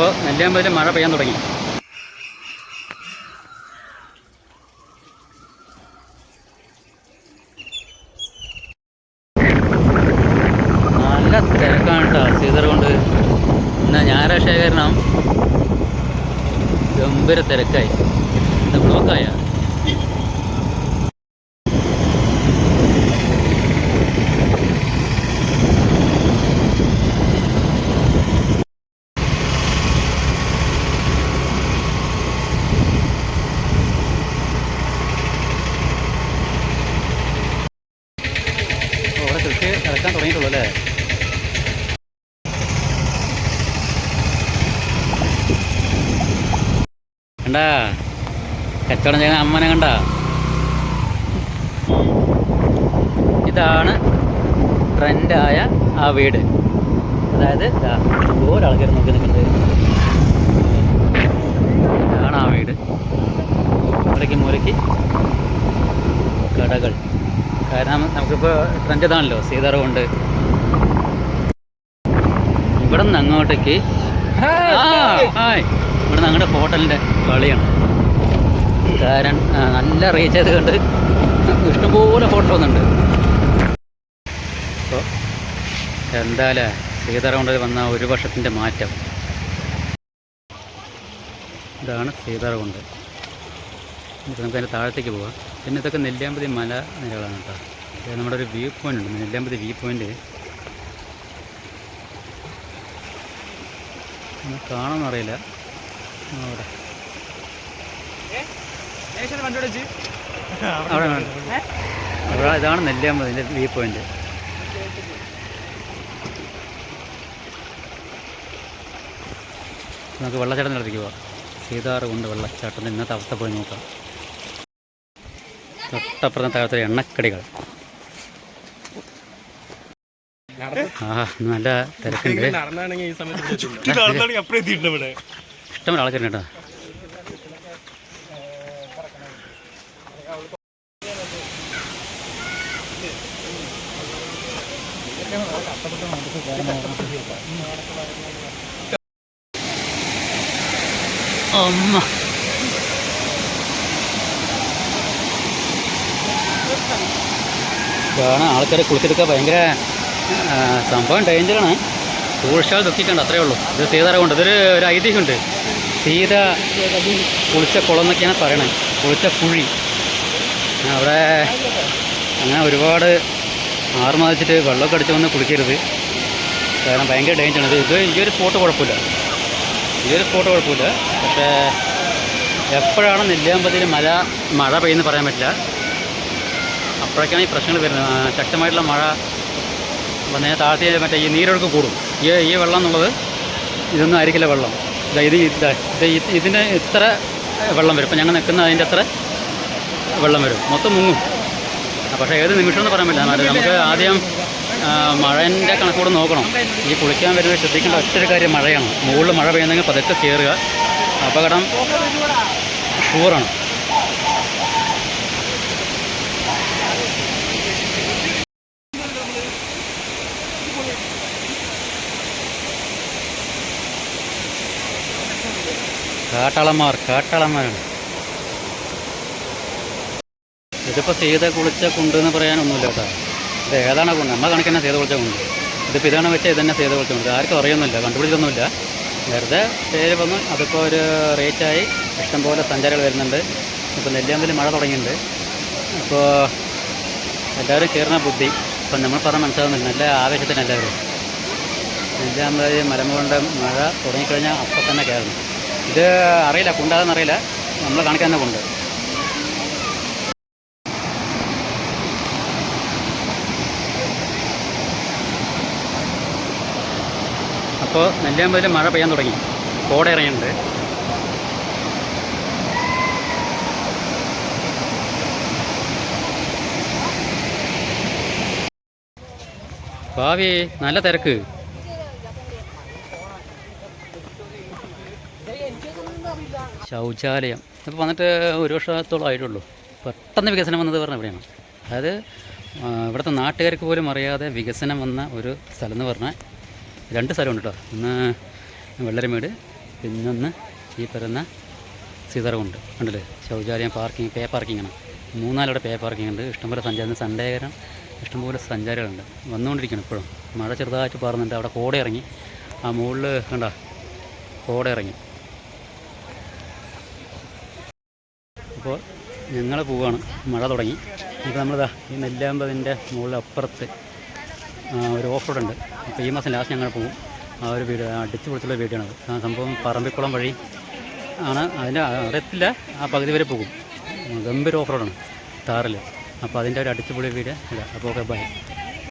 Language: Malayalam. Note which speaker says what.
Speaker 1: അപ്പോൾ നെല്ലിയാമ്പതിൽ മഴ പെയ്യാൻ തുടങ്ങി. നല്ല തിരക്കാണ് കേട്ടോ സീസർ കൊണ്ട്. എന്നാൽ ഞായറാഴ്ച കാരണം ഗംഭീര തിരക്കായി. ബ്ലോക്കായ. കൃഷി ഇറക്കാൻ അല്ലേ? കണ്ടാ? കച്ചവടം ചെയ്യുന്ന അമ്മനെ കണ്ട? ഇതാണ് ട്രെൻഡായ ആ വീട്. അതായത് ഇതുപോലെ ആൾക്കാർ നോക്കി നിൽക്കുന്നുണ്ട് ഇതാണ് ആ വീട് ഇവിടേക്ക് മൂലയ്ക്ക് കടകൾ നമുക്കിപ്പോൾ ട്രെൻഡ് ഇതാണല്ലോ സീതാർ കൊണ്ട് ഇവിടെ നിന്ന് അങ്ങോട്ടേക്ക് ഹായ്. ഇവിടെ നിന്ന് അങ്ങോട്ട് ഹോട്ടലിന്റെ കളിയാണ്. കാരണം നല്ല റീച്ച് ചെയ്ത് കണ്ട് ഇഷ്ടംപോലെ ഫോട്ടോ ഒന്നുണ്ട് അപ്പോൾ എന്തായാലേ സീതാർ കൊണ്ട് വന്ന ഒരു വർഷത്തിന്റെ മാറ്റം. ഇതാണ് സീതാർ കൊണ്ട് നമുക്ക് അതിന്റെ താഴത്തേക്ക് പോവാം. പിന്നെ ഇതൊക്കെ നെല്ലിയാമ്പതി മല നിരകളാണ് കേട്ടോ. നമ്മുടെ ഒരു വ്യൂ പോയിന്റ് ഉണ്ട്. നെല്ലിയാമ്പതി വ്യൂ പോയിന്റ് കാണാമെന്നറിയില്ല അവിടെ. അവിടെ. അവിടെ ഇതാണ് നെല്ലിയാമ്പതിന്റെ വ്യൂ പോയിന്റ് നമുക്ക് വെള്ളച്ചാട്ടം നടത്തിക്കുക സീതാറ് കൊണ്ട് വെള്ളച്ചാട്ടത്തിന്റെ ഇന്നത്തെ അവസ്ഥ പോയി നോക്കാം. തൊട്ടപ്പുറത്തെ താഴത്തെ എണ്ണക്കടികൾ. ആ നല്ല തിരക്കുണ്ട്.
Speaker 2: നടന്നാണെങ്കിൽ ഈ സമയത്ത് നടന്നാണെങ്കിൽ അപ്പഴേ എത്തിയിട്ടുണ്ട് ഇവിടെ.
Speaker 1: ഇഷ്ടംപോലെ ആൾക്കാരുണ്ട് കേട്ടോ. അമ്മ. ആൾക്കാരെ കുളിച്ചെടുക്കാൻ ഭയങ്കര സംഭവം ഡേഞ്ചറാണ് കുളിച്ചാൽ ദുഃഖിക്കണ്ട അത്രേ ഉള്ളൂ. ഇത് സീതാര കൊണ്ട് ഇതൊരു ഒരു ഐതിഹ്യമുണ്ട്. സീത കുളിച്ച കുളം എന്നൊക്കെയാണ് പറയണത്. കുളിച്ച കുഴി. അവിടെ അങ്ങനെ ഒരുപാട് ആറുമാതിച്ചിട്ട് വെള്ളമൊക്കെ അടിച്ച് വന്ന് കുളിക്കരുത്. കാരണം ഭയങ്കര ഡേഞ്ചറാണ് ഇത് ഇത് ഈ ഒരു സ്പോട്ട് കുഴപ്പമില്ല. ഈ ഒരു സ്പോട്ട് കുഴപ്പമില്ല. പക്ഷേ എപ്പോഴാണ് നെല്ലിയാമ്പതിയിൽ മഴ മഴ പെയ്യുന്നു പറയാൻ പറ്റില്ല. അപ്പോഴൊക്കെയാണ് ഈ പ്രശ്നങ്ങൾ വരുന്നത്. ശക്തമായിട്ടുള്ള മഴ വന്നേ താഴ്ത്തി മറ്റേ ഈ നീരൊഴുക്ക് കൂടും. ഈ ഈ വെള്ളം എന്നുള്ളത് ഇതൊന്നും ആയിരിക്കില്ല വെള്ളം. ഇതാ ഇത് ഇതാ ഇത് ഇത് ഇതിന് ഇത്ര വെള്ളം വരും. ഇപ്പം ഞങ്ങൾ നിൽക്കുന്ന അതിന്റെ അത്ര വെള്ളം വരും. മൊത്തം മുങ്ങും. പക്ഷേ ഏത് നിമിഷം എന്ന് പറയാൻ പറ്റില്ല. നമുക്ക് ആദ്യം മഴേന്റെ കണക്കൂടെ നോക്കണം. ഈ കുളിക്കാൻ വരുന്നത് ശ്രദ്ധിക്കേണ്ട ഒറ്റൊരു കാര്യം മഴയാണ്. മുകളിൽ മഴ പെയ്യുന്നെങ്കിൽ പതുക്കെ കയറുക അപകടം ഷൂറാണ് കാട്ടാളന്മാർ കാട്ടാളന്മാരാണ്. ഇതിപ്പോൾ സീത കുളിച്ച കുണ്ട് എന്ന് പറയാനൊന്നുമില്ല കേട്ടോ. ഇത് ഏതാണ് കുണ്ട്? നമ്മളെ കണക്കിനെ സീത കുളിച്ച കുണ്ട്. ഇതിപ്പോൾ ഇതാണ് വെച്ചാൽ ഇതന്നെ സീത കുളിച്ച കുണ്ട്. ആർക്കും അറിയൊന്നുമില്ല കണ്ടുപിടിച്ചൊന്നുമില്ല. വെറുതെ പേര് വന്ന് അതിപ്പോൾ ഒരു റേറ്റായി ഇഷ്ടംപോലെ സഞ്ചാരികൾ വരുന്നുണ്ട്. ഇപ്പോൾ നെല്ലിയാമ്പതിൽ മഴ തുടങ്ങിയിട്ടുണ്ട്. അപ്പോൾ എല്ലാവരും കയറുന്ന ബുദ്ധി. ഇപ്പം നമ്മൾ പറഞ്ഞാൽ മനസ്സിലാവുന്നില്ല. നല്ല ആവേശത്തിന് എല്ലാവരും. നെല്ലിയാമ്പലി മലമുകൊണ്ട് മഴ തുടങ്ങിക്കഴിഞ്ഞാൽ അപ്പം തന്നെ കയറണം ഇത് അറിയില്ല കുണ്ടാതെന്ന് അറിയില്ല. നമ്മൾ കാണിക്കാൻ തന്നെ കൊണ്ട് അപ്പോൾ നെല്ലിയാമ്പതിൽ മഴ പെയ്യാൻ തുടങ്ങി. കോട ഇറങ്ങിയിട്ടുണ്ട്. ഭാവി നല്ല തിരക്ക്. ശൗചാലയം. ഇപ്പോൾ വന്നിട്ട് ഒരു വർഷത്തോളം ആയിട്ടുള്ളൂ. പെട്ടെന്ന് വികസനം വന്നത് പറഞ്ഞ എവിടെയാണ് അതായത് ഇവിടുത്തെ നാട്ടുകാർക്ക് പോലും അറിയാതെ വികസനം വന്ന ഒരു സ്ഥലം എന്ന് പറഞ്ഞാൽ രണ്ട് സ്ഥലമുണ്ട് കേട്ടോ ഒന്ന് വെള്ളരമേട് പിന്നൊന്ന് ഈ പറയുന്ന സീതറുണ്ട് ഉണ്ടല്ലേ ശൗചാലയം പാർക്കിംഗ് പേ പാർക്കിംഗാണ് മൂന്നാലവിടെ പേ പാർക്കിംഗ് ഉണ്ട്. ഇഷ്ടംപോലെ സഞ്ചാരം സൺഡേ കാരണം ഇഷ്ടംപോലെ സഞ്ചാരികളുണ്ട്. വന്നുകൊണ്ടിരിക്കണം ഇപ്പോഴും. മഴ ചെറുതായിട്ട് പാറുന്നുണ്ട്. അവിടെ കോട ഇറങ്ങി. ആ മുകളിൽ കണ്ട കോട ഇറങ്ങി. അപ്പോൾ ഞങ്ങൾ പോവുകയാണ് മഴ തുടങ്ങി. ഇപ്പോൾ നമ്മളിതാ ഈ നെല്ലാമ്പതിന്റെ മുകളിൽ അപ്പുറത്ത് ഒരു ഓഫ് റോഡ് ഉണ്ട്. അപ്പോൾ ഈ മാസം ലാസ്റ്റ് ഞങ്ങൾ പോകും ആ ഒരു വീട് അടിച്ചു പൊളിച്ചുള്ള വീടാണ് ആ സംഭവം പറമ്പിക്കുളം വഴി ആണ്. അതിന്റെ അറിയത്തില്ല. ആ പകുതി വരെ പോകും. ഗംഭീര ഓഫ് റോഡാണ് താറിൽ അപ്പോൾ അതിന്റെ ഒരു അടിച്ചുപൊളി വീട്. ഇതാ അപ്പോൾ ഓക്കെ ബൈ